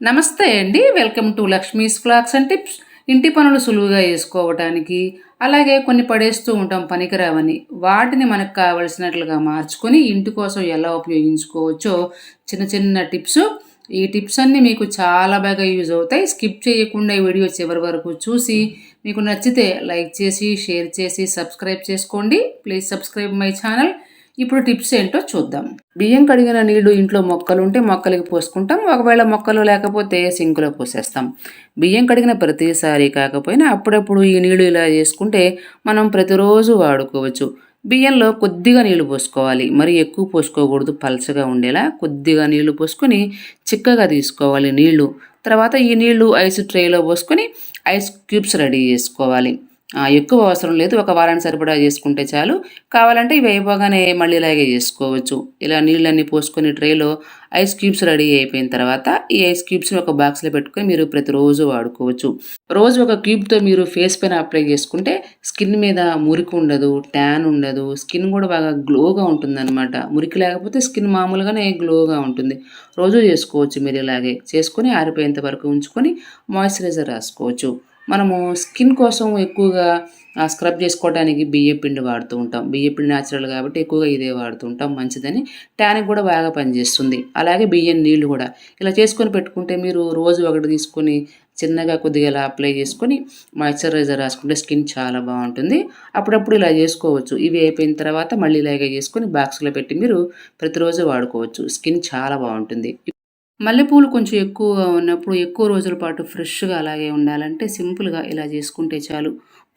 నమస్తే అండి. Welcome to Lakshmi's vlogs and tips. ఇంటి పనులు సులువుగా వేసుకోవటానికి అలాగే కొన్ని పడేస్తూ ఉంటాం పనికిరావని. వాటిని మనకు కావలసినట్లుగా మార్చుకొని ఇంటి కోసం ఎలా ఉపయోగించుకోవచ్చో చిన్న చిన్న టిప్స్. ఈ టిప్స్ అన్నీ మీకు చాలా బాగా యూజ్ అవుతాయి. స్కిప్ చేయకుండా ఈ వీడియో చివరి వరకు చూసి మీకు నచ్చితే లైక్ చేసి షేర్ చేసి సబ్స్క్రైబ్ చేసుకోండి. Please subscribe my channel. ఇప్పుడు టిప్స్ ఏంటో చూద్దాం. బియ్యం కడిగిన నీళ్ళు ఇంట్లో మొక్కలు ఉంటే మొక్కలకి పోసుకుంటాం. ఒకవేళ మొక్కలు లేకపోతే సింకులో పోసేస్తాం. బియ్యం కడిగిన ప్రతిసారి కాకపోయినా అప్పుడప్పుడు ఈ నీళ్ళు ఇలా చేసుకుంటే మనం ప్రతిరోజు వాడుకోవచ్చు. బియ్యంలో కొద్దిగా నీళ్ళు పోసుకోవాలి. మరి ఎక్కువ పోసుకోకూడదు. పలచగా ఉండేలా కొద్దిగా నీళ్ళు పోసుకొని చిక్కగా తీసుకోవాలి నీళ్ళు. తర్వాత ఈ నీళ్ళు ఐస్ ట్రేలో పోసుకొని ఐస్ క్యూబ్స్ రెడీ చేసుకోవాలి. ఎక్కువ అవసరం లేదు. ఒక వారానికి సరిపడా చేసుకుంటే చాలు. కావాలంటే ఇవి అయిపోగానే మళ్ళీ ఇలాగే చేసుకోవచ్చు. ఇలా నీళ్ళన్నీ పోసుకొని ట్రేలో ఐస్ క్యూబ్స్ రెడీ అయిపోయిన తర్వాత ఈ ఐస్ క్యూబ్స్ని ఒక బాక్స్లో పెట్టుకొని మీరు ప్రతిరోజు వాడుకోవచ్చు. రోజు ఒక క్యూబ్తో మీరు ఫేస్ పైన అప్లై చేసుకుంటే స్కిన్ మీద మురికి ఉండదు ట్యాన్ ఉండదు. స్కిన్ కూడా బాగా గ్లోగా ఉంటుందన్నమాట. మురికి లేకపోతే స్కిన్ మామూలుగానే గ్లోగా ఉంటుంది. రోజు చేసుకోవచ్చు మీరు ఇలాగే. చేసుకొని ఆరిపోయేంత వరకు ఉంచుకొని మాయిశ్చరైజర్ రాసుకోవచ్చు. మనము స్కిన్ కోసం ఎక్కువగా ఆ, స్క్రబ్ చేసుకోవడానికి బియ్య పిండి వాడుతూ ఉంటాం. బియ్య పిండి న్యాచురల్ కాబట్టి ఎక్కువగా ఇదే వాడుతూ ఉంటాం. మంచిదని ట్యానిక్ కూడా బాగా పనిచేస్తుంది. అలాగే బియ్యం నీళ్ళు కూడా. ఇలా చేసుకొని పెట్టుకుంటే మీరు రోజు ఒకటి తీసుకొని చిన్నగా కొద్దిగా ఇలా అప్లై చేసుకొని మాయిశ్చరైజర్ రాసుకుంటే స్కిన్ చాలా బాగుంటుంది. అప్పుడప్పుడు ఇలా చేసుకోవచ్చు. ఇవి అయిపోయిన తర్వాత మళ్ళీ ఇలాగే చేసుకొని బాక్స్లో పెట్టి మీరు ప్రతిరోజు వాడుకోవచ్చు. స్కిన్ చాలా బాగుంటుంది. మల్లెపూలు కొంచెం ఎక్కువగా ఉన్నప్పుడు ఎక్కువ రోజుల పాటు ఫ్రెష్గా అలాగే ఉండాలంటే సింపుల్గా ఇలా చేసుకుంటే చాలు.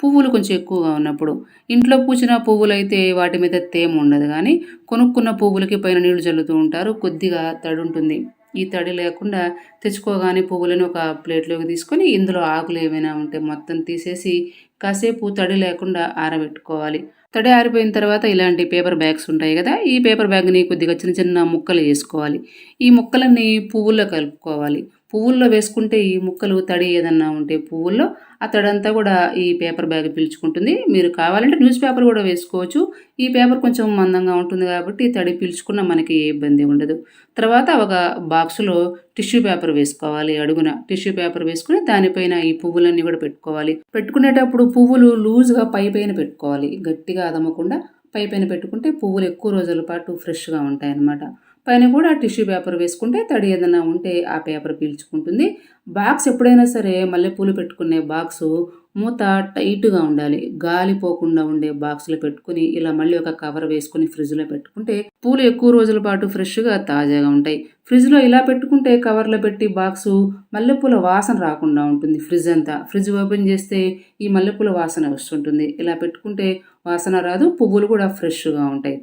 పువ్వులు కొంచెం ఎక్కువగా ఉన్నప్పుడు. ఇంట్లో పూసిన పువ్వులు అయితే వాటి మీద తేమ ఉండదు కానీ కొనుక్కున్న పువ్వులకి పైన నీళ్ళు చల్లుతూ ఉంటారు. కొద్దిగా తడి ఉంటుంది. ఈ తడి లేకుండా తెచ్చుకోగానే పువ్వులను ఒక ప్లేట్లోకి తీసుకొని ఇందులో ఆకులు ఏమైనా ఉంటే మొత్తం తీసేసి కాసేపు తడి లేకుండా ఆరబెట్టుకోవాలి. తడి ఆరిపోయిన తర్వాత ఇలాంటి పేపర్ బ్యాగ్స్ ఉంటాయి కదా ఈ పేపర్ బ్యాగ్ని కొద్దిగా చిన్న చిన్న ముక్కలు వేసుకోవాలి. ఈ ముక్కలన్నీ పువ్వుల్లో కలుపుకోవాలి. పువ్వుల్లో వేసుకుంటే ఈ ముక్కలు తడి ఏదన్నా ఉంటే పువ్వుల్లో ఆ తడంతా కూడా ఈ పేపర్ బ్యాగ్ పీల్చుకుంటుంది. మీరు కావాలంటే న్యూస్ పేపర్ కూడా వేసుకోవచ్చు. ఈ పేపర్ కొంచెం మందంగా ఉంటుంది కాబట్టి తడి పీల్చుకున్న మనకి ఏ ఇబ్బంది ఉండదు. తర్వాత ఒక బాక్సులో టిష్యూ పేపర్ వేసుకోవాలి అడుగున. టిష్యూ పేపర్ వేసుకుని దానిపైన ఈ పువ్వులన్నీ కూడా పెట్టుకోవాలి. పెట్టుకునేటప్పుడు పువ్వులు లూజ్గా పై పైన పెట్టుకోవాలి. గట్టిగా అదమకుండా పై పైన పెట్టుకుంటే పువ్వులు ఎక్కువ రోజుల పాటు ఫ్రెష్గా ఉంటాయి అన్నమాట పైన కూడా టిష్యూ పేపర్ వేసుకుంటే తడి ఏదైనా ఉంటే ఆ పేపర్ పీల్చుకుంటుంది. బాక్స్ ఎప్పుడైనా సరే మల్లెపూలు పెట్టుకునే బాక్సు మూత టైట్గా ఉండాలి. గాలి పోకుండా ఉండే బాక్స్లో పెట్టుకుని ఇలా మళ్ళీ ఒక కవర్ వేసుకుని ఫ్రిడ్జ్లో పెట్టుకుంటే పూలు ఎక్కువ రోజుల పాటు ఫ్రెష్గా తాజాగా ఉంటాయి. ఫ్రిడ్జ్లో ఇలా పెట్టుకుంటే కవర్లో పెట్టి బాక్సు మల్లెపూల వాసన రాకుండా ఉంటుంది. ఫ్రిడ్జ్ అంతా ఫ్రిడ్జ్ ఓపెన్ చేస్తే ఈ మల్లెపూల వాసన వస్తుంటుంది. ఇలా పెట్టుకుంటే వాసన రాదు పువ్వులు కూడా ఫ్రెష్గా ఉంటాయి.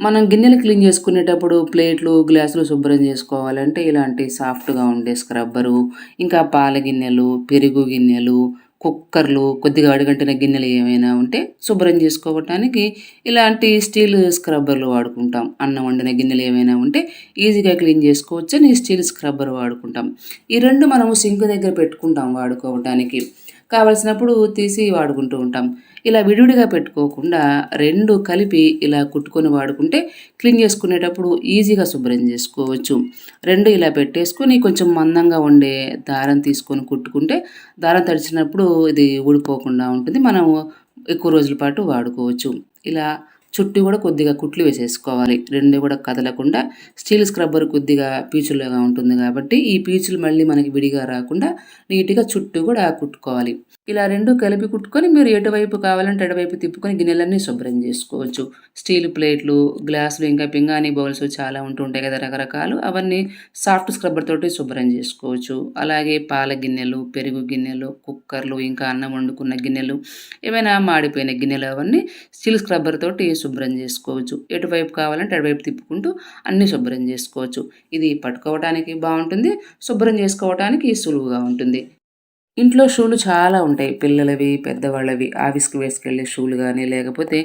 మనం గిన్నెలు క్లీన్ చేసుకునేటప్పుడు ప్లేట్లు గ్లాసులు శుభ్రం చేసుకోవాలంటే ఇలాంటి సాఫ్ట్గా ఉండే స్క్రబ్బరు ఇంకా పాల గిన్నెలు పెరుగు గిన్నెలు కుక్కర్లు కొద్దిగా అడుగంటిన గిన్నెలు ఏమైనా ఉంటే శుభ్రం చేసుకోవటానికి ఇలాంటి స్టీల్ స్క్రబ్బర్లు వాడుకుంటాం. అన్నం వండిన గిన్నెలు ఏమైనా ఉంటే ఈజీగా క్లీన్ చేసుకోవచ్చు ఈ స్టీల్ స్క్రబ్బర్ వాడుకుంటాం. ఈ రెండు మనము సింక్ దగ్గర పెట్టుకుంటాం వాడుకోవటానికి. కావలసినప్పుడు తీసి వాడుకుంటూ ఉంటాం. ఇలా విడివిడిగా పెట్టుకోకుండా రెండు కలిపి ఇలా కుట్టుకొని వాడుకుంటే క్లీన్ చేసుకునేటప్పుడు ఈజీగా శుభ్రం చేసుకోవచ్చు. రెండు ఇలా పెట్టేసుకొని కొంచెం మందంగా ఉండే దారం తీసుకొని కుట్టుకుంటే దారం తడిచినప్పుడు ఇది ఊడిపోకుండా ఉంటుంది. మనం ఎక్కువ రోజుల పాటు వాడుకోవచ్చు. ఇలా చుట్టూ కూడా కొద్దిగా కుట్లు వేసేసుకోవాలి. రెండు కూడా కదలకుండా స్టీల్ స్క్రబ్బర్ కొద్దిగా పీచులుగా ఉంటుంది కాబట్టి ఈ పీచులు మళ్ళీ మనకి విడిగా రాకుండా నీట్గా చుట్టూ కూడా కుట్టుకోవాలి. ఇలా రెండు కలిపి కుట్టుకొని మీరు ఎటువైపు కావాలంటే ఎటువైపు తిప్పుకొని గిన్నెలన్నీ శుభ్రం చేసుకోవచ్చు. స్టీల్ ప్లేట్లు గ్లాసులు ఇంకా పింగాణి బౌల్స్ చాలా ఉంటుంటాయి కదా రకరకాలు. అవన్నీ సాఫ్ట్ స్క్రబ్బర్ తోటి శుభ్రం చేసుకోవచ్చు. అలాగే పాల గిన్నెలు పెరుగు గిన్నెలు కుక్కర్లు ఇంకా అన్నం వండుకున్న గిన్నెలు ఏమైనా మాడిపోయిన గిన్నెలు అవన్నీ స్టీల్ స్క్రబ్బర్ తోటి శుభ్రం చేసుకోవచ్చు. ఎటువైపు కావాలంటే అటువైపు తిప్పుకుంటూ అన్నీ శుభ్రం చేసుకోవచ్చు. ఇది పట్టుకోవడానికి బాగుంటుంది శుభ్రం చేసుకోవడానికి సులువుగా ఉంటుంది. ఇంట్లో షూలు చాలా ఉంటాయి. పిల్లలవి పెద్దవాళ్ళవి. ఆఫీస్కి వేసుకెళ్ళే షూలు కానీ లేకపోతే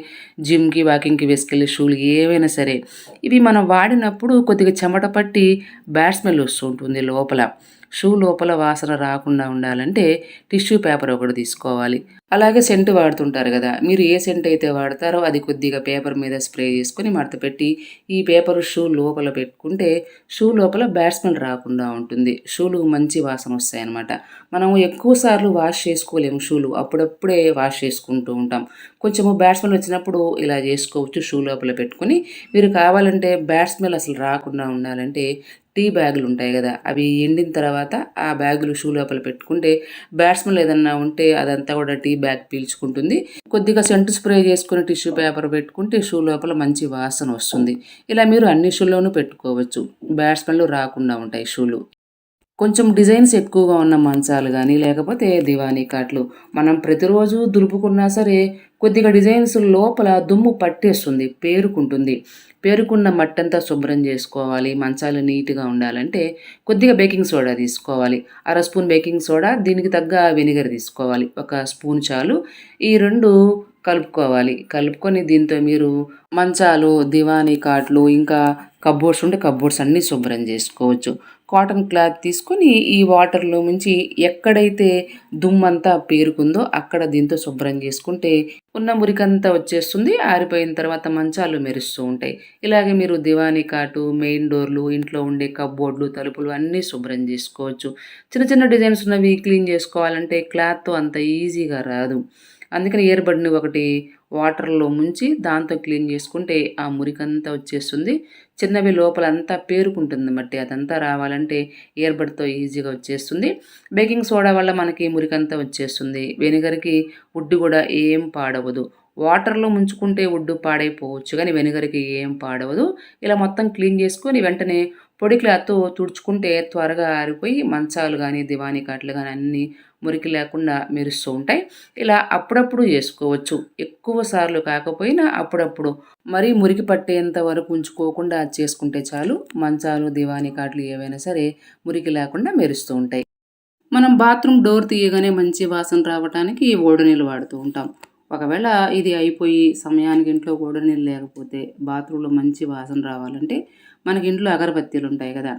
జిమ్కి వాకింగ్కి వేసుకెళ్ళే షూలు ఏవైనా సరే ఇవి మనం వాడినప్పుడు కొద్దిగా చెమట పట్టి బ్యాడ్ స్మెల్ వస్తూ ఉంటుంది లోపల. షూ లోపల వాసన రాకుండా ఉండాలంటే టిష్యూ పేపర్ ఒకటి తీసుకోవాలి. అలాగే సెంటు వాడుతుంటారు కదా మీరు ఏ సెంట్ అయితే వాడతారో అది కొద్దిగా పేపర్ మీద స్ప్రే చేసుకొని మడత పెట్టి ఈ పేపర్ షూ లోపల పెట్టుకుంటే షూ లోపల బ్యాట్స్మెన్ రాకుండా ఉంటుంది. షూలు మంచి వాసన వస్తాయి అన్నమాట మనం ఎక్కువ సార్లు వాష్ చేసుకోలేము షూలు అప్పుడప్పుడే వాష్ చేసుకుంటూ ఉంటాం. కొంచెము బ్యాట్స్మెన్ వచ్చినప్పుడు ఇలా చేసుకోవచ్చు షూ లోపల పెట్టుకొని. మీరు కావాలంటే బ్యాట్స్మెన్ అసలు రాకుండా ఉండాలంటే టీ బ్యాగులు ఉంటాయి కదా అవి ఎండిన తర్వాత ఆ బ్యాగులు షూ లోపల పెట్టుకుంటే బ్యాట్స్మెన్ ఏదన్నా ఉంటే అదంతా కూడా టీ బ్యాగ్ పీల్చుకుంటుంది. కొద్దిగా సెంటు స్ప్రే చేసుకుని టిష్యూ పేపర్ పెట్టుకుంటే షూ లోపల మంచి వాసన వస్తుంది. ఇలా మీరు అన్ని షూల్లోనూ పెట్టుకోవచ్చు. బ్యాట్స్మెన్లు రాకుండా ఉంటాయి షూలు. కొంచెం డిజైన్స్ ఎక్కువగా ఉన్న మంచాలు కానీ లేకపోతే దివానీ కాట్లు మనం ప్రతిరోజు దులుపుకున్నా సరే కొద్దిగా డిజైన్స్ లోపల దుమ్ము పట్టేస్తుంది పేరుకుంటుంది. పేరుకున్న మట్టంతా శుభ్రం చేసుకోవాలి మంచాలు నీట్గా ఉండాలంటే కొద్దిగా బేకింగ్ సోడా తీసుకోవాలి. అర స్పూన్ బేకింగ్ సోడా దీనికి తగ్గ వెనిగర్ తీసుకోవాలి. ఒక స్పూన్ చాలు. ఈ రెండు కలుపుకోవాలి. కలుపుకొని దీంతో మీరు మంచాలు దివానీ కాట్లు ఇంకా కబ్బోర్డ్స్ ఉంటే కబ్బోర్డ్స్ అన్నీ శుభ్రం చేసుకోవచ్చు. కాటన్ క్లాత్ తీసుకొని ఈ వాటర్లో నుంచి ఎక్కడైతే దుమ్మంతా పేరుకుందో అక్కడ దీంతో శుభ్రం చేసుకుంటే ఉన్న మురికంతా వచ్చేస్తుంది ఆరిపోయిన తర్వాత మంచాలు మెరుస్తూ ఉంటాయి. ఇలాగే మీరు దివానీ కాటు మెయిన్ డోర్లు ఇంట్లో ఉండే కబ్బోర్డ్లు తలుపులు అన్నీ శుభ్రం చేసుకోవచ్చు. చిన్న చిన్న డిజైన్స్ ఉన్నవి క్లీన్ చేసుకోవాలంటే క్లాత్తో అంత ఈజీగా రాదు. అందుకని ఇయర్బడ్ని ఒకటి వాటర్లో ముంచి దాంతో క్లీన్ చేసుకుంటే ఆ మురికంతా వచ్చేస్తుంది. చిన్నవి లోపల అంతా పేరుకుంటుంది మట్టి. అదంతా రావాలంటే ఇయర్బడ్తో ఈజీగా వచ్చేస్తుంది. బేకింగ్ సోడా వల్ల మనకి మురికంతా వచ్చేస్తుంది. వెనిగర్కి వుడ్డు కూడా ఏం పాడవదు. వాటర్లో ముంచుకుంటే వుడ్డు పాడైపోవచ్చు కానీ వెనిగర్కి ఏం పాడవదు. ఇలా మొత్తం క్లీన్ చేసుకొని వెంటనే పొడి క్లాత్తో తుడుచుకుంటే త్వరగా ఆరిపోయి మంచాలు కానీ దివానీ కాట్లు కానీ అన్నీ మురికి లేకుండా మెరుస్తూ ఉంటాయి. ఇలా అప్పుడప్పుడు చేసుకోవచ్చు ఎక్కువ సార్లు కాకపోయినా అప్పుడప్పుడు. మరీ మురికి పట్టేంత వరకు ఉంచుకోకుండా చేసుకుంటే చాలు. మంచాలు దివానీ కాట్లు ఏవైనా సరే మురికి లేకుండా మెరుస్తూ ఉంటాయి. మనం బాత్రూమ్ డోర్ తీయగానే మంచి వాసన రావడానికి ఓడి నీళ్ళు వాడుతూ ఉంటాం. ఒకవేళ ఇది అయిపోయి సమయానికి ఇంట్లో ఓడి నీళ్ళు లేకపోతే బాత్రూంలో మంచి వాసన రావాలంటే మనకి ఇంట్లో అగరబత్తీలు ఉంటాయి కదా.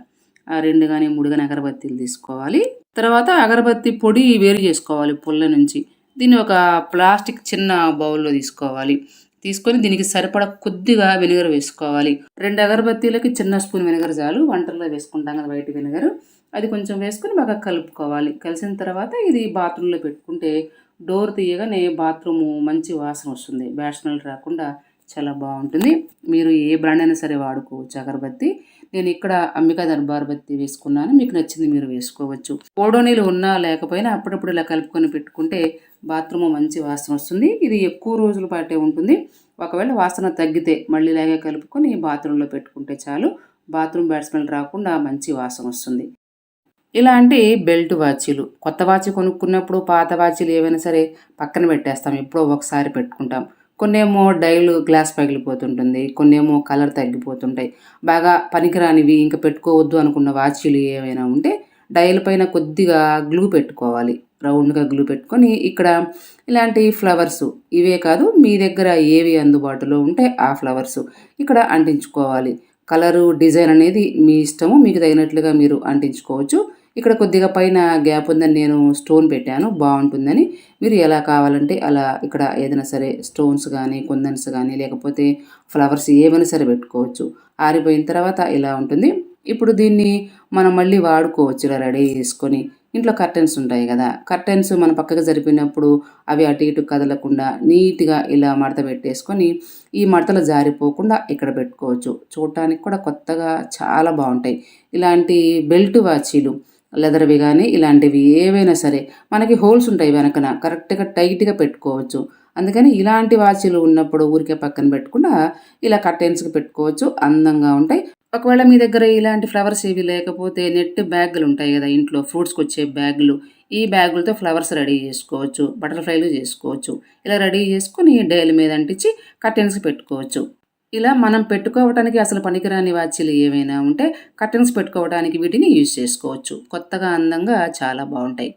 రెండు కానీ మూడు కానీ అగరబత్తీలు తీసుకోవాలి. తర్వాత అగరబత్తి పొడి వేరు చేసుకోవాలి పుల్ల నుంచి. దీన్ని ఒక ప్లాస్టిక్ చిన్న బౌల్లో తీసుకోవాలి. తీసుకొని దీనికి సరిపడ కొద్దిగా వెనిగర్ వేసుకోవాలి. రెండు అగరబత్తీలకి చిన్న స్పూన్ వెనిగర్ చాలు. వంటల్లో వేసుకుంటాం కదా వైట్ వెనిగర్. అది కొంచెం వేసుకొని బాగా కలుపుకోవాలి. కలిసిన తర్వాత ఇది బాత్రూంలో పెట్టుకుంటే డోర్ తీయగానే బాత్రూము మంచి వాసన వస్తుంది. బ్యాడ్ స్మెల్ రాకుండా చాలా బాగుంటుంది. మీరు ఏ బ్రాండ్ అయినా సరే వాడుకోవచ్చు అగరబత్తి. నేను ఇక్కడ అంబికా దర్బార్ బత్తి వేసుకున్నాను. మీకు నచ్చింది మీరు వేసుకోవచ్చు. ఓడోనీలు ఉన్నా లేకపోయినా అప్పుడప్పుడు ఇలా కలుపుకొని పెట్టుకుంటే బాత్రూమ్ మంచి వాసన వస్తుంది. ఇది ఎక్కువ రోజుల పాటే ఉంటుంది. ఒకవేళ వాసన తగ్గితే మళ్ళీ ఇలాగే కలుపుకొని బాత్రూంలో పెట్టుకుంటే చాలు. బాత్రూమ్ బ్యాట్స్మెన్ రాకుండా మంచి వాసన వస్తుంది. ఇలాంటి బెల్ట్ వాచీలు. కొత్త వాచి కొనుక్కున్నప్పుడు పాత వాచీలు ఏవైనా సరే పక్కన పెట్టేస్తాం. ఎప్పుడో ఒకసారి పెట్టుకుంటాం. కొన్నేమో డైలు గ్లాస్ పగిలిపోతుంటుంది కొన్నేమో కలర్ తగ్గిపోతుంటాయి. బాగా పనికిరానివి ఇంకా పెట్టుకోవద్దు అనుకున్న వాచీలు ఏమైనా ఉంటే డైల్ పైన కొద్దిగా గ్లూ పెట్టుకోవాలి. రౌండ్గా గ్లూ పెట్టుకొని ఇక్కడ ఇలాంటి ఫ్లవర్స్ ఇవే కాదు మీ దగ్గర ఏవి అందుబాటులో ఉంటే ఆ ఫ్లవర్స్ ఇక్కడ అంటించుకోవాలి. కలరు డిజైన్ అనేది మీ ఇష్టము మీకు తగినట్లుగా మీరు అంటించుకోవచ్చు. ఇక్కడ కొద్దిగా పైన గ్యాప్ ఉందని నేను స్టోన్ పెట్టాను బాగుంటుందని. మీరు ఎలా కావాలంటే అలా ఇక్కడ ఏదైనా సరే స్టోన్స్ కానీ కుందన్స్ కానీ లేకపోతే ఫ్లవర్స్ ఏమైనా సరే పెట్టుకోవచ్చు. ఆరిపోయిన తర్వాత ఇలా ఉంటుంది. ఇప్పుడు దీన్ని మనం మళ్ళీ వాడుకోవచ్చు ఇలా రెడీ చేసుకొని. ఇంట్లో కర్టెన్స్ ఉంటాయి కదా కర్టెన్స్ మన పక్కకు జరిపినప్పుడు అవి అటు ఇటు కదలకుండా నీట్గా ఇలా మడత పెట్టేసుకొని ఈ మడతలు జారిపోకుండా ఇక్కడ పెట్టుకోవచ్చు. చూడటానికి కూడా కొత్తగా చాలా బాగుంటాయి. ఇలాంటి బెల్ట్ వాచీలు లెదర్వి కానీ ఇలాంటివి ఏవైనా సరే మనకి హోల్స్ ఉంటాయి వెనకన. కరెక్ట్గా టైట్గా పెట్టుకోవచ్చు. అందుకని ఇలాంటి వాచీలు ఉన్నప్పుడు ఊరికే పక్కన పెట్టకుండా ఇలా కర్టెన్స్కి పెట్టుకోవచ్చు. అందంగా ఉంటాయి. ఒకవేళ మీ దగ్గర ఇలాంటి ఫ్లవర్స్ ఏవి లేకపోతే నెట్ బ్యాగులు ఉంటాయి కదా ఇంట్లో ఫ్రూట్స్కి వచ్చే బ్యాగులు. ఈ బ్యాగులతో ఫ్లవర్స్ రెడీ చేసుకోవచ్చు. బటర్ఫ్లైలు చేసుకోవచ్చు. ఇలా రెడీ చేసుకొని డైల్ మీద అంటించి కర్టెన్స్కి పెట్టుకోవచ్చు. ఇలా మనం పెట్టుకోవడానికి అసలు పనికిరాని వాచీలు ఏమైనా ఉంటే కర్టన్స్ పెట్టుకోవడానికి వీటిని యూజ్ చేసుకోవచ్చు. కొత్తగా అందంగా చాలా బాగుంటాయి.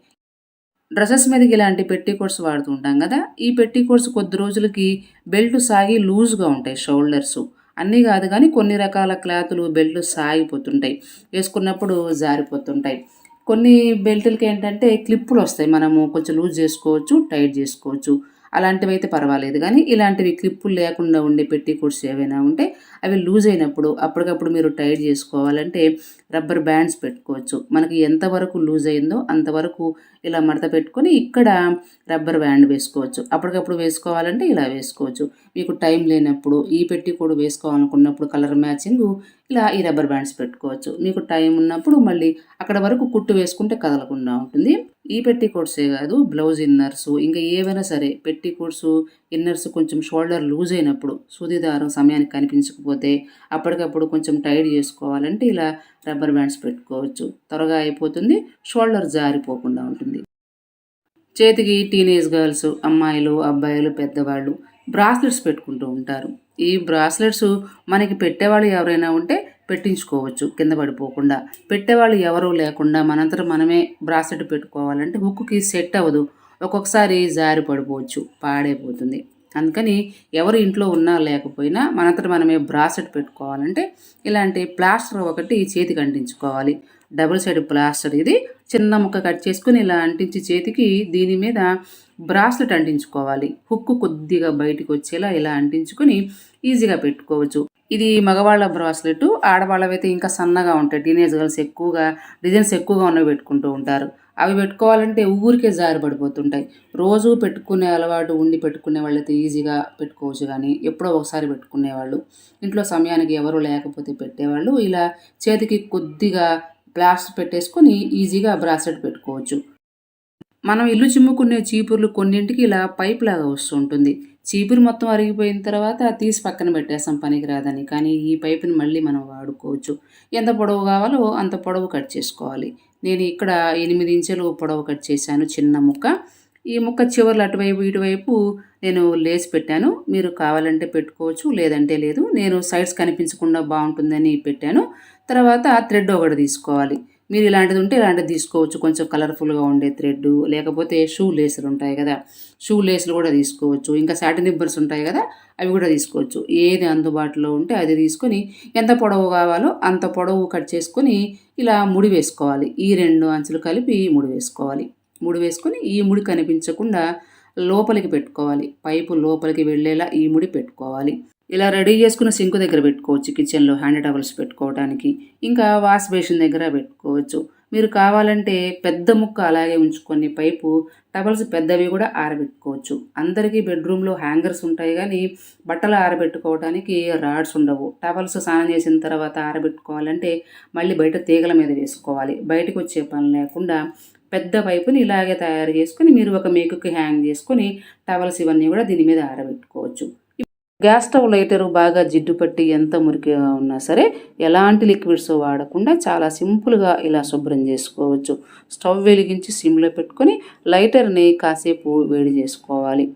డ్రెస్సెస్ మీదకి ఇలాంటి పెట్టి కోట్స్ వాడుతూ ఉంటాం కదా ఈ పెట్టి కోట్స్ కొద్ది రోజులకి బెల్ట్ సాగి లూజ్గా ఉంటాయి షోల్డర్స్. అన్నీ కాదు కానీ కొన్ని రకాల క్లాతులు బెల్ట్ సాగిపోతుంటాయి. వేసుకున్నప్పుడు జారిపోతుంటాయి. కొన్ని బెల్టులకి ఏంటంటే క్లిప్పులు వస్తాయి. మనము కొంచెం లూజ్ చేసుకోవచ్చు టైట్ చేసుకోవచ్చు. అలాంటివి అయితే పర్వాలేదు. కానీ ఇలాంటివి క్లిప్పులు లేకుండా ఉండే పెట్టి కోట్స్ ఏవైనా ఉంటే అవి లూజ్ అయినప్పుడు అప్పటికప్పుడు మీరు టైట్ చేసుకోవాలంటే రబ్బర్ బ్యాండ్స్ పెట్టుకోవచ్చు. మనకి ఎంతవరకు లూజ్ అయిందో అంతవరకు ఇలా మడత పెట్టుకొని ఇక్కడ రబ్బర్ బ్యాండ్ వేసుకోవచ్చు. అప్పటికప్పుడు వేసుకోవాలంటే ఇలా వేసుకోవచ్చు. మీకు టైం లేనప్పుడు ఈ పెట్టి కూడా వేసుకోవాలనుకున్నప్పుడు కలర్ మ్యాచింగ్ ఇలా ఈ రబ్బర్ బ్యాండ్స్ పెట్టుకోవచ్చు. మీకు టైం ఉన్నప్పుడు మళ్ళీ అక్కడ వరకు కుట్టు వేసుకుంటే కదలకుండా ఉంటుంది. ఈ పెట్టి కోట్సే కాదు బ్లౌజ్ ఇన్నర్స్ ఇంకా ఏవైనా సరే పెట్టి కోట్స్ ఇన్నర్స్ కొంచెం షోల్డర్ లూజ్ అయినప్పుడు సూది దారం సమయానికి కనిపించకపోతే అప్పటికప్పుడు కొంచెం టైట్ చేసుకోవాలంటే ఇలా రబ్బర్ బ్యాండ్స్ పెట్టుకోవచ్చు. త్వరగా అయిపోతుంది షోల్డర్ జారిపోకుండా ఉంటుంది. చేతికి టీనేజ్ గర్ల్స్ అమ్మాయిలు అబ్బాయిలు పెద్దవాళ్ళు బ్రాస్లెట్స్ పెట్టుకుంటూ ఉంటారు. ఈ బ్రాస్లెట్స్ మనకి పెట్టేవాళ్ళు ఎవరైనా ఉంటే పెట్టించుకోవచ్చు కింద పడిపోకుండా. పెట్టేవాళ్ళు ఎవరూ లేకుండా మనంతరం మనమే బ్రాస్లెట్ పెట్టుకోవాలంటే హుక్కి సెట్ అవ్వదు. ఒక్కొక్కసారి జారి పడిపోవచ్చు పాడైపోతుంది. అందుకని ఎవరు ఇంట్లో ఉన్నా లేకపోయినా మనంతట మనమే బ్రాస్లెట్ పెట్టుకోవాలంటే ఇలాంటి ప్లాస్టర్ ఒకటి చేతికి అంటించుకోవాలి. డబుల్ సైడ్ ప్లాస్టర్ ఇది. చిన్న ముక్క కట్ చేసుకుని ఇలా అంటించి చేతికి దీని మీద బ్రాస్లెట్ అంటించుకోవాలి. హుక్కు కొద్దిగా బయటకు వచ్చేలా ఇలా అంటించుకొని ఈజీగా పెట్టుకోవచ్చు. ఇది మగవాళ్ళ బ్రాస్లెట్ ఆడవాళ్ళవైతే ఇంకా సన్నగా ఉంటాయి. టీనేజ్ గర్ల్స్ ఎక్కువగా డిజైన్స్ ఎక్కువగా ఉన్నవి పెట్టుకుంటూ ఉంటారు. అవి పెట్టుకోవాలంటే ఊరికే జారి పడిపోతుంటాయి. రోజు పెట్టుకునే అలవాటు ఉండి పెట్టుకునే వాళ్ళైతే ఈజీగా పెట్టుకోవచ్చు కానీ ఎప్పుడో ఒకసారి పెట్టుకునేవాళ్ళు. ఇంట్లో సమయానికి ఎవరు లేకపోతే పెట్టేవాళ్ళు. ఇలా చేతికి కొద్దిగా ప్లాస్టర్ పెట్టేసుకొని ఈజీగా బ్రాస్లెట్ పెట్టుకోవచ్చు. మనం ఇల్లు చిమ్ముకునే చీపుర్లు కొన్నింటికి ఇలా పైప్ లాగా వస్తుంటుంది చీపురు మొత్తం అరిగిపోయిన తర్వాత తీసి పక్కన పెట్టేస్తాం పనికి రాదని. కానీ ఈ పైపుని మళ్ళీ మనం వాడుకోవచ్చు. ఎంత పొడవు కావాలో అంత పొడవు కట్ చేసుకోవాలి. నేను ఇక్కడ ఎనిమిది ఇంచులు పొడవు కట్ చేశాను చిన్న ముక్క. ఈ ముక్క చివర్లు అటువైపు ఇటువైపు నేను లేచి పెట్టాను. మీరు కావాలంటే పెట్టుకోవచ్చు లేదంటే లేదు. నేను సైడ్స్ కనిపించకుండా బాగుంటుందని పెట్టాను. తర్వాత థ్రెడ్ ఒకటి తీసుకోవాలి. మీరు ఇలాంటిది ఉంటే ఇలాంటిది తీసుకోవచ్చు. కొంచెం కలర్ఫుల్గా ఉండే థ్రెడ్ లేకపోతే షూ లేసులు ఉంటాయి కదా. షూ లేసులు కూడా తీసుకోవచ్చు. ఇంకా సాటిన్ నిబ్బర్స్ ఉంటాయి కదా అవి కూడా తీసుకోవచ్చు. ఏది అందుబాటులో ఉంటే అది తీసుకొని ఎంత పొడవు కావాలో అంత పొడవు కట్ చేసుకొని ఇలా ముడి వేసుకోవాలి. ఈ రెండు అంచులు కలిపి ముడి వేసుకోవాలి. ముడి వేసుకొని ఈ ముడి కనిపించకుండా లోపలికి పెట్టుకోవాలి. పైపు లోపలికి వెళ్ళేలా ఈ ముడి పెట్టుకోవాలి. ఇలా రెడీ చేసుకున్న సింక్ దగ్గర పెట్టుకోవచ్చు కిచెన్లో హ్యాండ్ టవల్స్ పెట్టుకోవడానికి ఇంకా వాష్ బేసిన్ దగ్గర పెట్టుకోవచ్చు. మీరు కావాలంటే పెద్ద ముక్క అలాగే ఉంచుకొని పైపు టవల్స్ పెద్దవి కూడా ఆరబెట్టుకోవచ్చు. అందరికీ బెడ్రూమ్లో హ్యాంగర్స్ ఉంటాయి కానీ బట్టలు ఆరబెట్టుకోవడానికి రాడ్స్ ఉండవు. టవల్స్ స్నానం చేసిన తర్వాత ఆరబెట్టుకోవాలంటే మళ్ళీ బయట తీగల మీద వేసుకోవాలి. బయటకు వచ్చే పని లేకుండా పెద్ద పైపుని ఇలాగే తయారు చేసుకొని మీరు ఒక మేకుకి హ్యాంగ్ చేసుకొని టవల్స్ ఇవన్నీ కూడా దీని మీద ఆరబెట్టుకోవచ్చు. గ్యాస్ స్టవ్ లైటరు బాగా జిడ్డు పట్టి ఎంత మురికిగా ఉన్నా సరే ఎలాంటి లిక్విడ్స్ వాడకుండా చాలా సింపుల్గా ఇలా శుభ్రం చేసుకోవచ్చు. స్టవ్ వెలిగించి సిమ్లో పెట్టుకొని లైటర్ని కాసేపు వేడి చేసుకోవాలి.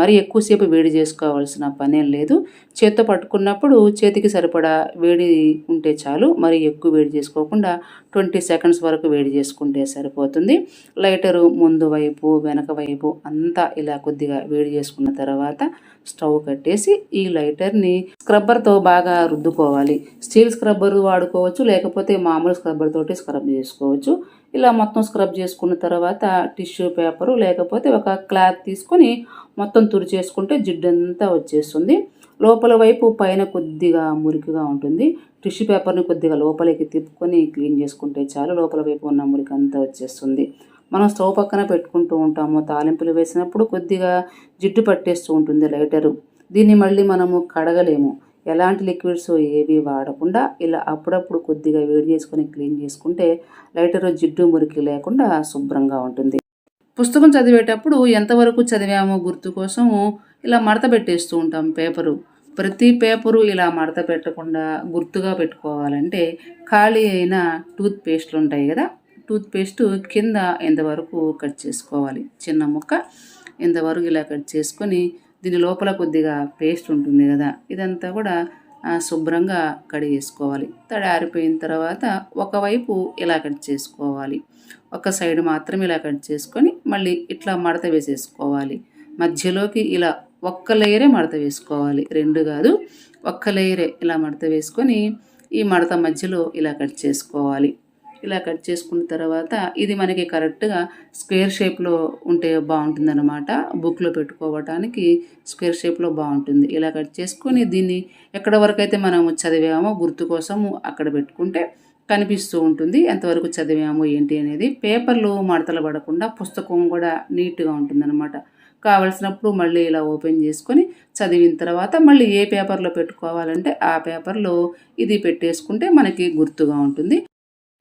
మరి ఎక్కువసేపు వేడి చేసుకోవాల్సిన పనేం లేదు. చేత్తో పట్టుకున్నప్పుడు చేతికి సరిపడా వేడి ఉంటే చాలు మరి ఎక్కువ వేడి చేసుకోకుండా ట్వంటీ సెకండ్స్ వరకు వేడి చేసుకుంటే సరిపోతుంది. లైటరు ముందు వైపు వెనక వైపు అంతా ఇలా కొద్దిగా వేడి చేసుకున్న తర్వాత స్టవ్ కట్టేసి ఈ లైటర్ని స్క్రబ్బర్తో బాగా రుద్దుకోవాలి. స్టీల్ స్క్రబ్బర్ వాడుకోవచ్చు లేకపోతే మామూలు స్క్రబ్బర్ తోటి స్క్రబ్ చేసుకోవచ్చు. ఇలా మొత్తం స్క్రబ్ చేసుకున్న తర్వాత టిష్యూ పేపరు లేకపోతే ఒక క్లాత్ తీసుకొని మొత్తం తుడిచేసుకుంటే జిడ్డంతా వచ్చేస్తుంది. లోపల వైపు పైన కొద్దిగా మురికిగా ఉంటుంది. టిష్యూ పేపర్ని కొద్దిగా లోపలికి తిప్పుకొని క్లీన్ చేసుకుంటే చాలు లోపల వైపు ఉన్న మురికి అంతా వచ్చేస్తుంది. మనం స్టవ్ పక్కన పెట్టుకుంటూ ఉంటాము. తాలింపులు వేసినప్పుడు కొద్దిగా జిడ్డు పట్టేస్తూ ఉంటుంది లైటరు. దీన్ని మళ్ళీ మనము కడగలేము. ఎలాంటి లిక్విడ్స్ ఏవి వాడకుండా ఇలా అప్పుడప్పుడు కొద్దిగా వేడి చేసుకొని క్లీన్ చేసుకుంటే లైటర్ జిడ్డు మురికి లేకుండా శుభ్రంగా ఉంటుంది. పుస్తకం చదివేటప్పుడు ఎంతవరకు చదివామో గుర్తు కోసం ఇలా మడత పెట్టేస్తూ ఉంటాం పేపరు. ప్రతి పేపరు ఇలా మడత పెట్టకుండా గుర్తుగా పెట్టుకోవాలంటే ఖాళీ అయిన టూత్ పేస్ట్లు ఉంటాయి కదా టూత్ పేస్ట్ కింద ఎంతవరకు కట్ చేసుకోవాలి? చిన్న ముక్క ఎంతవరకు ఇలా కట్ చేసుకొని దీని లోపల కొద్దిగా పేస్ట్ ఉంటుంది కదా ఇదంతా కూడా శుభ్రంగా కడిగేసుకోవాలి. తడి ఆరిపోయిన తర్వాత ఒకవైపు ఇలా కట్ చేసుకోవాలి. ఒక సైడ్ మాత్రం ఇలా కట్ చేసుకొని మళ్ళీ ఇట్లా మడత వేసేసుకోవాలి. మధ్యలోకి ఇలా ఒక్క లేయరే మడత వేసుకోవాలి. రెండు కాదు ఒక్క లేయరే ఇలా మడత వేసుకొని ఈ మడత మధ్యలో ఇలా కట్ చేసుకోవాలి. ఇలా కట్ చేసుకున్న తర్వాత ఇది మనకి కరెక్ట్గా స్క్వేర్ షేప్లో ఉంటే బాగుంటుంది అనమాట బుక్లో పెట్టుకోవటానికి స్క్వేర్ షేప్లో బాగుంటుంది. ఇలా కట్ చేసుకొని దీన్ని ఎక్కడ వరకు అయితే చదివామో గుర్తు కోసము అక్కడ పెట్టుకుంటే కనిపిస్తూ ఉంటుంది. ఎంతవరకు చదివామో ఏంటి అనేది పేపర్లు మడతలు పడకుండా పుస్తకం కూడా నీట్గా ఉంటుందన్నమాట. కావలసినప్పుడు మళ్ళీ ఇలా ఓపెన్ చేసుకొని చదివిన తర్వాత మళ్ళీ ఏ పేపర్లో పెట్టుకోవాలంటే ఆ పేపర్లో ఇది పెట్టేసుకుంటే మనకి గుర్తుగా ఉంటుంది.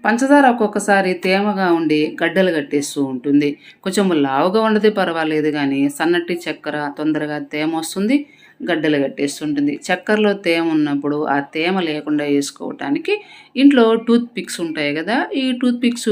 పంచదార ఒక్కొక్కసారి తేమగా ఉండి గడ్డలు కట్టేస్తూ ఉంటుంది. కొంచెం లావుగా ఉండదు పర్వాలేదు కానీ సన్నటి చక్కెర తొందరగా తేమ వస్తుంది. గడ్డలు కట్టేస్తుంటుంది. చక్కెరలో తేమ ఉన్నప్పుడు ఆ తేమ లేకుండా వేసుకోవటానికి ఇంట్లో టూత్ పిక్స్ ఉంటాయి కదా ఈ టూత్ పిక్స్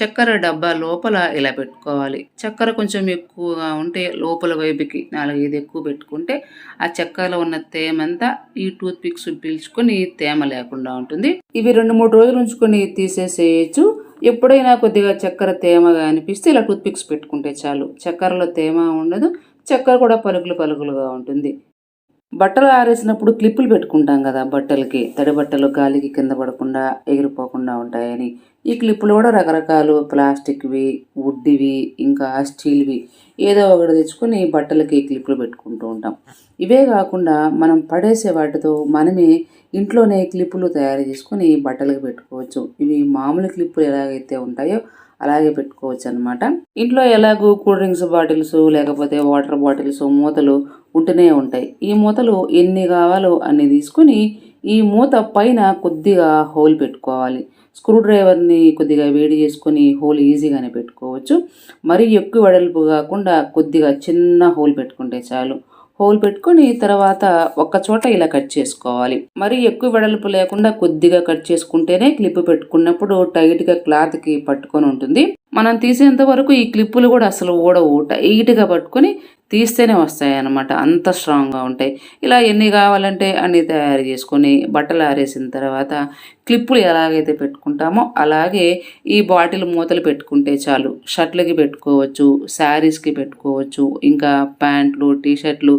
చక్కెర డబ్బా లోపల ఇలా పెట్టుకోవాలి. చక్కెర కొంచెం ఎక్కువగా ఉంటే లోపల వైపుకి నాలుగైదు ఎక్కువ పెట్టుకుంటే ఆ చక్కెరలో ఉన్న తేమంతా ఈ టూత్ పిక్స్ పీల్చుకొని తేమ లేకుండా ఉంటుంది. ఇవి రెండు మూడు రోజులు ఉంచుకొని తీసేసేయచ్చు. ఎప్పుడైనా కొద్దిగా చక్కెర తేమగా అనిపిస్తే ఇలా టూత్ పిక్స్ పెట్టుకుంటే చాలు. చక్కెరలో తేమ ఉండదు. చక్కెర కూడా పలుకులు పలుకులుగా ఉంటుంది. బట్టలు ఆరేసినప్పుడు క్లిప్పులు పెట్టుకుంటాం కదా బట్టలకి తడి బట్టలు గాలికి కింద పడకుండా ఎగిరిపోకుండా ఉంటాయని. ఈ క్లిప్పులు కూడా రకరకాలు ప్లాస్టిక్వి వుడ్డివి ఇంకా స్టీల్వి. ఏదో ఒకటి తెచ్చుకొని బట్టలకి క్లిప్పులు పెట్టుకుంటూ ఉంటాం. ఇవే కాకుండా మనం పడేసే వాటితో మనమే ఇంట్లోనే క్లిప్పులు తయారు చేసుకొని బట్టలకు పెట్టుకోవచ్చు. ఇవి మామూలు క్లిప్పులు ఎలాగైతే ఉంటాయో అలాగే పెట్టుకోవచ్చు అనమాట ఇంట్లో ఎలాగూ కూల్ డ్రింక్స్ బాటిల్స్ లేకపోతే వాటర్ బాటిల్స్ మూతలు ఉంటూనే ఉంటాయి. ఈ మూతలు ఎన్ని కావాలో అన్ని తీసుకుని ఈ మూత పైన కొద్దిగా హోల్ పెట్టుకోవాలి. స్క్రూ డ్రైవర్ని కొద్దిగా వేడి చేసుకొని హోల్ ఈజీగానే పెట్టుకోవచ్చు. మరీ ఎక్కువ వెడల్పు కాకుండా కొద్దిగా చిన్న హోల్ పెట్టుకుంటే చాలు. హోల్ పెట్టుకొని తర్వాత ఒక్క చోట ఇలా కట్ చేసుకోవాలి. మరి ఎక్కువ వెడల్పు లేకుండా కొద్దిగా కట్ చేసుకుంటేనే క్లిప్ పెట్టుకున్నప్పుడు టైట్గా క్లాత్కి పట్టుకొని ఉంటుంది. మనం తీసేంత వరకు ఈ క్లిప్పులు కూడా అసలు ఊడవు. టైట్గా పట్టుకొని తీస్తేనే వస్తాయి అన్నమాట అంత స్ట్రాంగ్గా ఉంటాయి. ఇలా ఎన్ని కావాలంటే అన్ని తయారు చేసుకొని బట్టలు ఆరేసిన తర్వాత క్లిప్పులు ఎలాగైతే పెట్టుకుంటామో అలాగే ఈ బాటిల్ మూతలు పెట్టుకుంటే చాలు. షర్ట్లకి పెట్టుకోవచ్చు శారీస్కి పెట్టుకోవచ్చు ఇంకా ప్యాంట్లు టీషర్ట్లు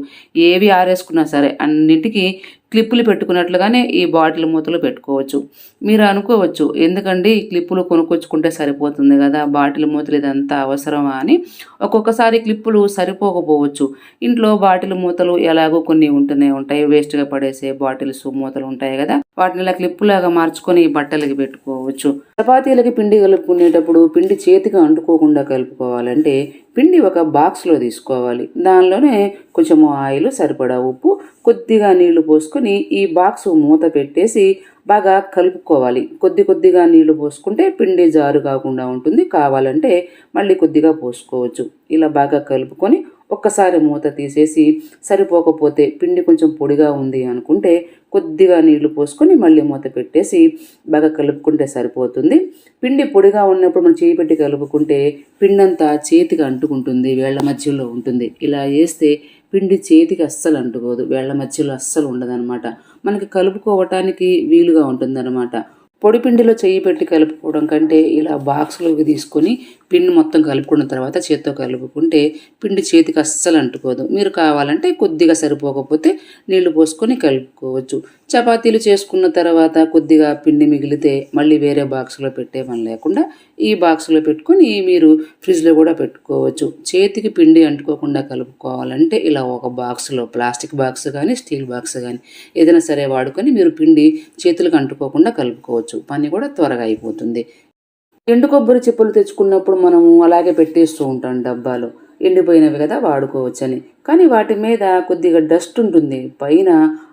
ఏవి ఆరేసుకున్నా సరే అన్నింటికి క్లిప్పులు పెట్టుకున్నట్లుగానే ఈ బాటిల్ మూతలు పెట్టుకోవచ్చు. మీరు అనుకోవచ్చు ఎందుకండి ఈ క్లిప్పులు కొనుక్కొచ్చుకుంటే సరిపోతుంది కదా బాటిల్ మూతలు ఇదంతా అవసరమా అని. ఒక్కొక్కసారి క్లిప్పులు సరిపోకపోవచ్చు. ఇంట్లో బాటిల్ మూతలు ఎలాగో కొన్ని ఉంటూనే ఉంటాయి వేస్ట్గా పడేసే బాటిల్స్ మూతలు ఉంటాయి కదా. వాటిని ఇలా క్లిప్పులాగా మార్చుకొని బట్టలకి పెట్టుకోవచ్చు. చపాతీలకి పిండి కలుపుకునేటప్పుడు పిండి చేతికి అంటుకోకుండా కలుపుకోవాలంటే పిండి ఒక బాక్స్లో తీసుకోవాలి. దానిలోనే కొంచెము ఆయిల్ సరిపడా ఉప్పు కొద్దిగా నీళ్ళు పోసుకొని ఈ బాక్స్ మూత పెట్టేసి బాగా కలుపుకోవాలి. కొద్ది కొద్దిగా నీళ్ళు పోసుకుంటే పిండి జారు కాకుండా ఉంటుంది. కావాలంటే మళ్ళీ కొద్దిగా పోసుకోవచ్చు. ఇలా బాగా కలుపుకొని ఒక్కసారి మూత తీసేసి సరిపోకపోతే పిండి కొంచెం పొడిగా ఉంది అనుకుంటే కొద్దిగా నీళ్ళు పోసుకొని మళ్ళీ మూత పెట్టేసి బాగా కలుపుకుంటే సరిపోతుంది. పిండి పొడిగా ఉన్నప్పుడు మనం చేయి పెట్టి కలుపుకుంటే పిండంతా చేతికి అంటుకుంటుంది వేళ్ళ మధ్యలో ఉంటుంది. ఇలా చేస్తే పిండి చేతికి అస్సలు అంటుకోదు వేళ్ళ మధ్యలో అస్సలు ఉండదన్నమాట. మనకి కలుపుకోవటానికి వీలుగా ఉంటుందన్నమాట. పొడి పిండిలో చెయ్యి పెట్టి కలుపుకోవడం కంటే ఇలా బాక్స్లోకి తీసుకొని పిండి మొత్తం కలుపుకున్న తర్వాత చేత్తో కలుపుకుంటే పిండి చేతికి అస్సలు అంటుకోదు. మీరు కావాలంటే కొద్దిగా సరిపోకపోతే నీళ్ళు పోసుకొని కలుపుకోవచ్చు. చపాతీలు చేసుకున్న తర్వాత కొద్దిగా పిండి మిగిలితే మళ్ళీ వేరే బాక్స్లో పెట్టే పని లేకుండా ఈ బాక్స్లో పెట్టుకొని మీరు ఫ్రిడ్జ్లో కూడా పెట్టుకోవచ్చు. చేతికి పిండి అంటుకోకుండా కలుపుకోవాలంటే ఇలా ఒక బాక్స్లో ప్లాస్టిక్ బాక్స్ కానీ స్టీల్ బాక్స్ కానీ ఏదైనా సరే వాడుకొని మీరు పిండి చేతులకు అంటుకోకుండా కలుపుకోవచ్చు. పని కూడా త్వరగా అయిపోతుంది. ఎండు కొబ్బరి చెప్పులు తెచ్చుకున్నప్పుడు మనము అలాగే పెట్టేస్తూ ఉంటాం డబ్బాలో. ఎండిపోయినవి కదా వాడుకోవచ్చని. కానీ వాటి మీద కొద్దిగా డస్ట్ ఉంటుంది. పైన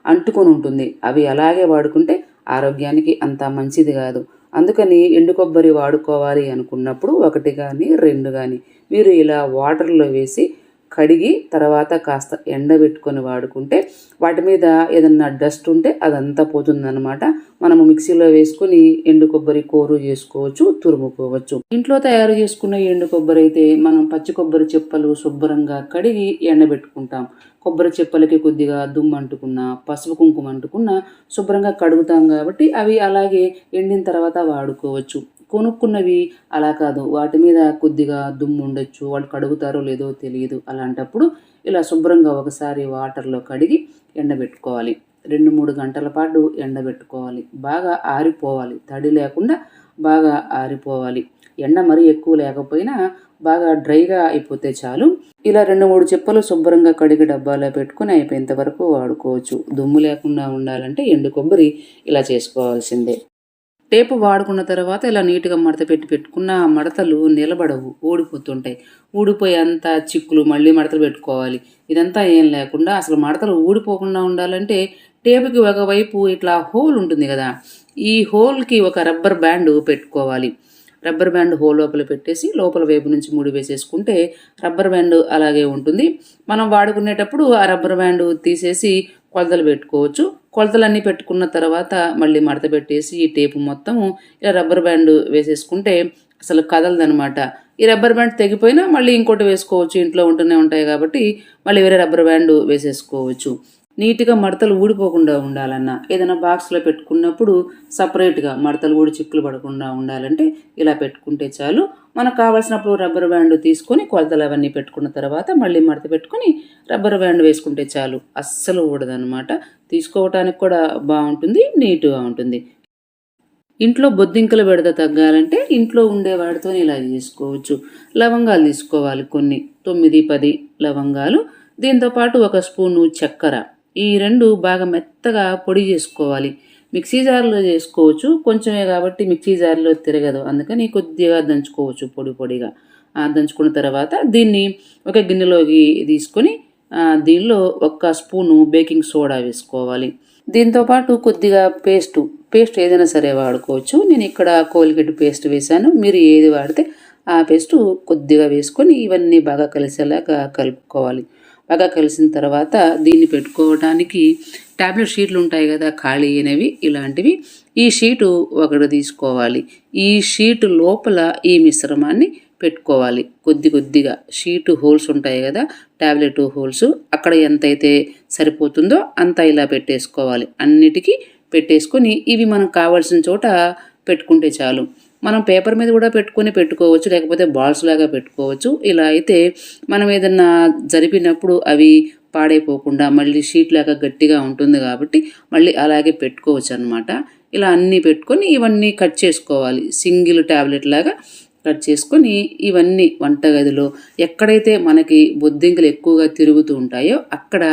అంటుకొని ఉంటుంది. అవి అలాగే వాడుకుంటే ఆరోగ్యానికి అంత మంచిది కాదు. అందుకని ఎండు కొబ్బరి వాడుకోవాలి అనుకున్నప్పుడు ఒకటి కానీ రెండు కానీ మీరు ఇలా వాటర్లో వేసి కడిగి తర్వాత కాస్త ఎండబెట్టుకొని వాడుకుంటే వాటి మీద ఏదన్నా డస్ట్ ఉంటే అదంతా పోతుందన్నమాట. మనము మిక్సీలో వేసుకుని ఎండు కొబ్బరి కూర చేసుకోవచ్చు తురుముకోవచ్చు. ఇంట్లో తయారు చేసుకున్న ఎండు కొబ్బరి అయితే మనం పచ్చి కొబ్బరి చెప్పలు శుభ్రంగా కడిగి ఎండబెట్టుకుంటాం కొబ్బరి చెప్పలకి కొద్దిగా దుమ్ము అంటుకున్న పసుపు కుంకుమ అంటుకున్న శుభ్రంగా కడుగుతాం కాబట్టి అవి అలాగే ఎండిన తర్వాత వాడుకోవచ్చు. కొనుక్కున్నవి. అలా కాదు. వాటి మీద కొద్దిగా దుమ్ము ఉండొచ్చు. వాళ్ళు కడుగుతారో లేదో తెలియదు. అలాంటప్పుడు ఇలా శుభ్రంగా ఒకసారి వాటర్లో కడిగి ఎండబెట్టుకోవాలి. రెండు మూడు గంటల పాటు ఎండబెట్టుకోవాలి. బాగా ఆరిపోవాలి. తడి లేకుండా బాగా ఆరిపోవాలి. ఎండ మరీ ఎక్కువ లేకపోయినా బాగా డ్రైగా అయిపోతే చాలు. ఇలా రెండు మూడు చెప్పలు శుభ్రంగా కడిగి డబ్బాలో పెట్టుకుని అయిపోయేంత వరకు వాడుకోవచ్చు. దుమ్ము లేకుండా ఉండాలంటే ఎండు కొబ్బరి ఇలా చేసుకోవాల్సిందే. టేపు వాడుకున్న తర్వాత ఇలా నీట్గా మడత పెట్టి పెట్టుకున్న మడతలు నిలబడవు ఊడిపోతుంటాయి. ఊడిపోయి అంతా చిక్కులు మళ్ళీ మడతలు పెట్టుకోవాలి. ఇదంతా ఏం లేకుండా అసలు మడతలు ఊడిపోకుండా ఉండాలంటే టేపుకి ఒకవైపు ఇట్లా హోల్ ఉంటుంది కదా ఈ హోల్కి ఒక రబ్బర్ బ్యాండ్ పెట్టుకోవాలి. రబ్బర్ బ్యాండ్ హోల్ లోపల పెట్టేసి లోపల వైపు నుంచి ముడి వేసేసుకుంటే రబ్బర్ బ్యాండ్ అలాగే ఉంటుంది. మనం వాడుకునేటప్పుడు ఆ రబ్బర్ బ్యాండ్ తీసేసి కొలతలు పెట్టుకోవచ్చు. కొలతలన్నీ పెట్టుకున్న తర్వాత మళ్ళీ మడత పెట్టేసి ఈ టేపు మొత్తము ఇలా రబ్బర్ బ్యాండ్ వేసేసుకుంటే అసలు కదలదనమాట ఈ రబ్బర్ బ్యాండ్ తెగిపోయినా మళ్ళీ ఇంకోటి వేసుకోవచ్చు. ఇంట్లో ఉంటూనే ఉంటాయి కాబట్టి మళ్ళీ వేరే రబ్బర్ బ్యాండ్ వేసేసుకోవచ్చు. నీట్గా మడతలు ఊడిపోకుండా ఉండాలన్నా ఏదైనా బాక్స్లో పెట్టుకున్నప్పుడు సపరేట్గా మడతలు ఊడి చిక్కులు పడకుండా ఉండాలంటే ఇలా పెట్టుకుంటే చాలు. మనకు కావాల్సినప్పుడు రబ్బర్ బ్యాండ్ తీసుకొని కొలతలు అవన్నీ పెట్టుకున్న తర్వాత మళ్ళీ మడత పెట్టుకొని రబ్బర్ బ్యాండ్ వేసుకుంటే చాలు. అస్సలు ఊడదనమాట తీసుకోవటానికి కూడా బాగుంటుంది నీట్గా ఉంటుంది. ఇంట్లో బొద్దింకల బెడద తగ్గాలంటే ఇంట్లో ఉండే వాడితో ఇలా చేసుకోవచ్చు. లవంగాలు తీసుకోవాలి కొన్ని. తొమ్మిది పది లవంగాలు. దీంతోపాటు ఒక స్పూను చక్కెర. ఈ రెండు బాగా మెత్తగా పొడి చేసుకోవాలి. మిక్సీ జార్లో చేసుకోవచ్చు. కొంచెమే కాబట్టి మిక్సీ జార్లో తిరగదు. అందుకని కొద్దిగా దంచుకోవచ్చు పొడి పొడిగా. ఆ, దంచుకున్న తర్వాత దీన్ని ఒక గిన్నెలోకి తీసుకొని దీనిలో ఒక్క స్పూను బేకింగ్ సోడా వేసుకోవాలి. దీంతోపాటు కొద్దిగా పేస్ట్ పేస్ట్ ఏదైనా సరే వాడుకోవచ్చు. నేను ఇక్కడ కోల్గేట్ పేస్ట్ వేశాను. మీరు ఏది వాడితే ఆ పేస్ట్ కొద్దిగా వేసుకొని ఇవన్నీ బాగా కలిసేలాగా కలుపుకోవాలి. బాగా కలిసిన తర్వాత దీన్ని పెట్టుకోవడానికి టాబ్లెట్ షీట్లు ఉంటాయి కదా ఖాళీ అయినవి ఇలాంటివి. ఈ షీటు ఒకటి తీసుకోవాలి. ఈ షీటు లోపల ఈ మిశ్రమాన్ని పెట్టుకోవాలి. కొద్ది కొద్దిగా షీటు హోల్స్ ఉంటాయి కదా ట్యాబ్లెట్ హోల్స్ అక్కడ ఎంతైతే సరిపోతుందో అంత ఇలా పెట్టేసుకోవాలి. అన్నిటికీ పెట్టేసుకొని ఇవి మనకు కావాల్సిన చోట పెట్టుకుంటే చాలు. మనం పేపర్ మీద కూడా పెట్టుకొని పెట్టుకోవచ్చు లేకపోతే బాల్స్ లాగా పెట్టుకోవచ్చు. ఇలా అయితే మనం ఏదన్నా జరిపినప్పుడు అవి పాడైపోకుండా మళ్ళీ షీట్ లాగా గట్టిగా ఉంటుంది కాబట్టి మళ్ళీ అలాగే పెట్టుకోవచ్చు అనమాట ఇలా అన్నీ పెట్టుకొని ఇవన్నీ కట్ చేసుకోవాలి. సింగిల్ ట్యాబ్లెట్ లాగా కట్ చేసుకొని ఇవన్నీ వంటగదిలో ఎక్కడైతే మనకి బొద్దింకలు ఎక్కువగా తిరుగుతూ ఉంటాయో అక్కడ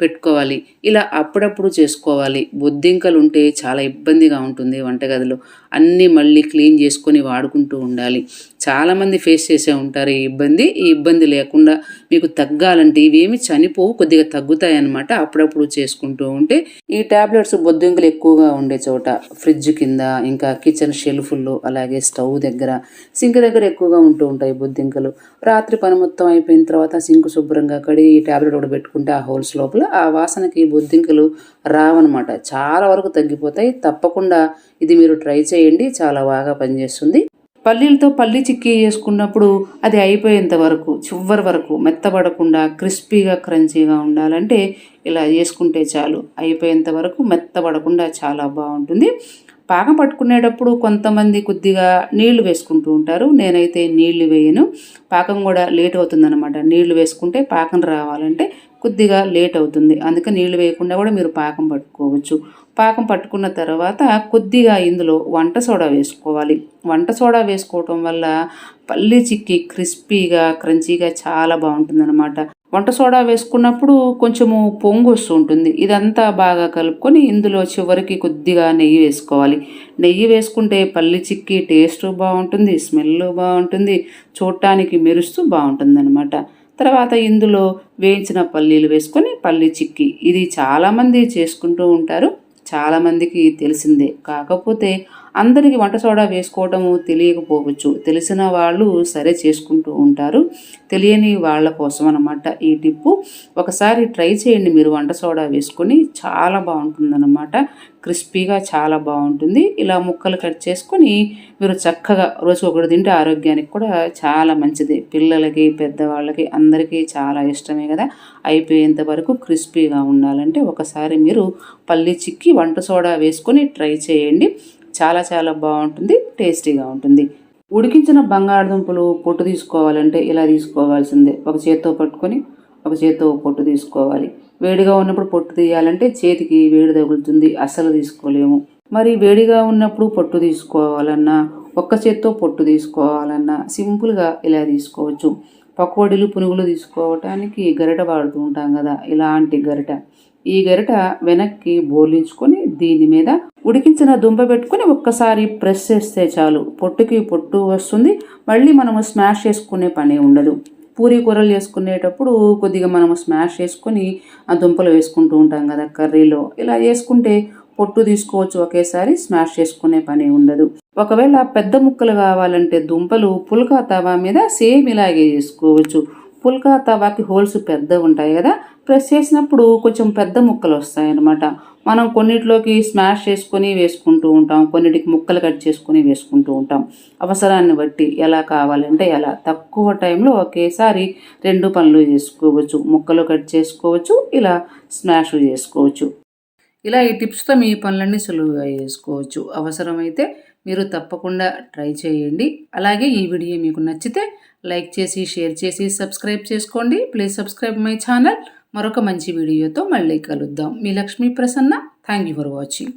పెట్టుకోవాలి. ఇలా అప్పుడప్పుడు చేసుకోవాలి. బొద్దింకలు ఉంటే చాలా ఇబ్బందిగా ఉంటుంది వంటగదిలో. అన్నీ మళ్ళీ క్లీన్ చేసుకొని వాడుకుంటూ ఉండాలి. చాలామంది ఫేస్ చేసే ఉంటారు ఈ ఇబ్బంది. ఈ ఇబ్బంది లేకుండా మీకు తగ్గాలంటే ఇవేమి చనిపోవు కొద్దిగా తగ్గుతాయి అన్నమాట అప్పుడప్పుడు చేసుకుంటూ ఉంటే. ఈ టాబ్లెట్స్ బొద్దింకలు ఎక్కువగా ఉండే చోట ఫ్రిడ్జ్ కింద ఇంకా కిచెన్ షెల్ఫుల్లో అలాగే స్టవ్ దగ్గర సింక్ దగ్గర ఎక్కువగా ఉంటూ ఉంటాయి బొద్దింకలు. రాత్రి పని మొత్తం అయిపోయిన తర్వాత సింక్ శుభ్రంగా కడిగి ఈ టాబ్లెట్ ఒకటి పెట్టుకుంటే ఆ హోల్స్ లోపల ఆ వాసనకి బొద్దింకలు రావన్నమాట. చాలా వరకు తగ్గిపోతాయి. తప్పకుండా ఇది మీరు ట్రై చేయండి. చాలా బాగా పనిచేస్తుంది. పల్లీలతో పల్లి చిక్కీ చేసుకున్నప్పుడు అది అయిపోయేంత వరకు చివరి వరకు మెత్తబడకుండా క్రిస్పీగా క్రంచీగా ఉండాలంటే ఇలా చేసుకుంటే చాలు. అయిపోయేంత వరకు మెత్తబడకుండా చాలా బాగుంటుంది. పాకం పట్టుకునేటప్పుడు కొంతమంది కొద్దిగా నీళ్ళు వేసుకుంటూ ఉంటారు. నేనైతే నీళ్ళు వేయను. పాకం కూడా లేట్ అవుతుందన్నమాట. నీళ్ళు వేసుకుంటే పాకం రావాలంటే కొద్దిగా లేట్ అవుతుంది. అందుకే నీళ్ళు వేయకుండా కూడా మీరు పాకం పట్టుకోవచ్చు. పాకం పట్టుకున్న తర్వాత కొద్దిగా ఇందులో వంట సోడా వేసుకోవాలి. వంట సోడా వేసుకోవటం వల్ల పల్లి చిక్కి క్రిస్పీగా క్రంచీగా చాలా బాగుంటుందన్నమాట. వంట సోడా వేసుకున్నప్పుడు కొంచెము పొంగు వస్తూ ఉంటుంది. ఇదంతా బాగా కలుపుకొని ఇందులో చివరికి కొద్దిగా నెయ్యి వేసుకోవాలి. నెయ్యి వేసుకుంటే పల్లి చిక్కి టేస్ట్ బాగుంటుంది స్మెల్ బాగుంటుంది చూడటానికి మెరుస్తూ బాగుంటుంది తర్వాత ఇందులో వేయించిన పల్లీలు వేసుకొని పల్లీ చిక్కి. ఇది చాలామంది చేసుకుంటూ ఉంటారు. చాలామందికి తెలిసిందే. కాకపోతే అందరికీ వంట సోడా వేసుకోవటము తెలియకపోవచ్చు. తెలిసిన వాళ్ళు సరే చేసుకుంటూ ఉంటారు. తెలియని వాళ్ళ కోసం అనమాట ఈ టిప్పు. ఒకసారి ట్రై చేయండి మీరు వంట సోడా వేసుకొని. చాలా బాగుంటుందన్నమాట. క్రిస్పీగా చాలా బాగుంటుంది. ఇలా ముక్కలు కట్ చేసుకొని మీరు చక్కగా రోజు ఒకటి తింటే ఆరోగ్యానికి కూడా చాలా మంచిది. పిల్లలకి పెద్దవాళ్ళకి అందరికీ చాలా ఇష్టమే కదా. అయిపోయేంత వరకు క్రిస్పీగా ఉండాలంటే ఒకసారి మీరు పల్లి చిక్కి వంట సోడా వేసుకొని ట్రై చేయండి. చాలా చాలా బాగుంటుంది టేస్టీగా ఉంటుంది. ఉడికించిన బంగాళదుంపలు పొట్టు తీసుకోవాలంటే ఇలా తీసుకోవాల్సిందే. ఒక చేత్తో పట్టుకొని ఒక చేత్తో పొట్టు తీసుకోవాలి. వేడిగా ఉన్నప్పుడు పొట్టు తీయాలంటే చేతికి వేడి తగులుతుంది అస్సలు తీసుకోలేము. మరి వేడిగా ఉన్నప్పుడు పొట్టు తీసుకోవాలన్నా ఒక్క చేత్తో పొట్టు తీసుకోవాలన్నా సింపుల్గా ఇలా తీసుకోవచ్చు. పకోడీలు పునుగులు తీసుకోవటానికి గరిట వాడుతూ ఉంటాం కదా ఇలాంటి గరిట. ఈ గరిట వెనక్కి బోలించుకొని దీని మీద ఉడికించిన దుంప పెట్టుకొని ఒక్కసారి ప్రెస్ చేస్తే చాలు. పొట్టుకి పొట్టు వస్తుంది. మళ్ళీ మనము స్మాష్ చేసుకునే పని ఉండదు. పూరీ కూరలు చేసుకునేటప్పుడు కొద్దిగా మనము స్మాష్ చేసుకొని ఆ దుంపలు వేసుకుంటూ ఉంటాం కదా కర్రీలో. ఇలా చేసుకుంటే పొట్టు తీసుకోవచ్చు. ఒకేసారి స్మాష్ చేసుకునే పని ఉండదు. ఒకవేళ పెద్ద ముక్కలు కావాలంటే దుంపలు పుల్కా తవా మీద సేమ్ ఇలాగే చేసుకోవచ్చు. పుల్కా తవాకి హోల్స్ పెద్ద ఉంటాయి కదా. ప్రెస్ చేసినప్పుడు కొంచెం పెద్ద ముక్కలు వస్తాయి అన్నమాట. మనం కొన్నిట్లోకి స్మాష్ చేసుకొని వేసుకుంటూ ఉంటాం. కొన్నిటికి ముక్కలు కట్ చేసుకొని వేసుకుంటూ ఉంటాం. అవసరాన్ని బట్టి ఎలా కావాలంటే ఎలా తక్కువ టైంలో ఒకేసారి రెండు పనులు చేసుకోవచ్చు. ముక్కలు కట్ చేసుకోవచ్చు. ఇలా స్మాష్ చేసుకోవచ్చు. ఇలా ఈ టిప్స్తో మీ పనులన్నీ సులువుగా చేసుకోవచ్చు. అవసరమైతే మీరు తప్పకుండా ట్రై చేయండి. అలాగే ఈ వీడియో మీకు నచ్చితే లైక్ చేసి షేర్ చేసి సబ్స్క్రైబ్ చేసుకోండి. Please subscribe my channel. మరొక మంచి వీడియోతో మళ్ళీ కలుద్దాం. మీ Lakshmi Prasanna. Thank you for watching.